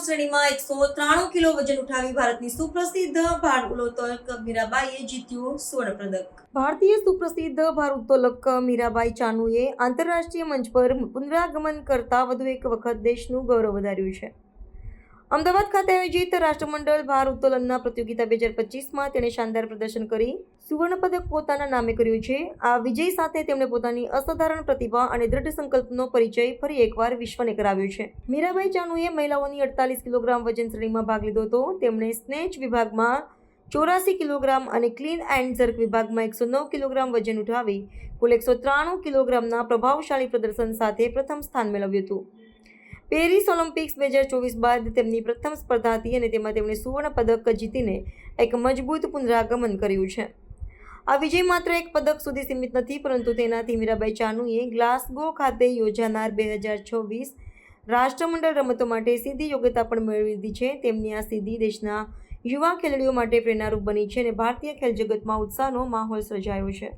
શ્રેણીમાં એકસો ત્રાણું કિલો વજન ઉઠાવી ભારતની સુપ્રસિદ્ધ ભાર ભારોત્તોલક મીરાબાઈએ જીત્યું સ્વર્ણ પદક ભારતીય સુપ્રસિદ્ધ ભાર ઉત્તોલક મીરાબાઈ ચાનુએ આંતરરાષ્ટ્રીય મંચ પર પુનરાગમન કરતા વધુ એક વખત દેશનું ગૌરવ વધાર્યું છે. અમદાવાદ ખાતે આયોજિત રાષ્ટ્રમંડળ ભાર ઉત્તોલનના પ્રતિયોગિતા બે હજાર પચીસમાં તેણે શાનદાર પ્રદર્શન કરી. સુવર્ણ પદક પોતાના નામે કર્યું છે. આ વિજય સાથે તેમણે પોતાની અસાધારણ પ્રતિભા અને દ્રઢ સંકલ્પનો પરિચય ફરી એકવાર વિશ્વને કરાવ્યો છે. મીરાબાઈ ચાનુએ મહિલાઓની અડતાલીસ કિલોગ્રામ વજન શ્રેણીમાં ભાગ લીધો હતો. તેમણે સ્નેચ વિભાગમાં ચોરાસી કિલોગ્રામ અને ક્લીન એન્ડ ઝર્ક વિભાગમાં એકસો નવ કિલોગ્રામ વજન ઉઠાવી, કુલ એકસો ત્રાણું કિલોગ્રામના પ્રભાવશાળી પ્રદર્શન સાથે પ્રથમ સ્થાન મેળવ્યું હતું. પેરિસ ઓલિમ્પિક્સ બે હજાર ચોવીસ બાદ તેમની પ્રથમ સ્પર્ધા હતી અને તેમાં તેમણે સુવર્ણ પદક જીતીને એક મજબૂત પુનરાગમન કર્યું છે. આ વિજય માત્ર એક પદક સુધી સીમિત નથી, પરંતુ તેનાથી મીરાબાઈ ચાનુએ ગ્લાસગો ખાતે યોજાનાર બે હજાર છવ્વીસ રાષ્ટ્રમંડળ રમતો માટે સીધી યોગ્યતા પણ મેળવી લીધી છે. તેમની આ સિદ્ધિ દેશના યુવા ખેલાડીઓ માટે પ્રેરણારૂપ બની છે અને ભારતીય ખેલ જગતમાં ઉત્સાહનો માહોલ સર્જાયો છે.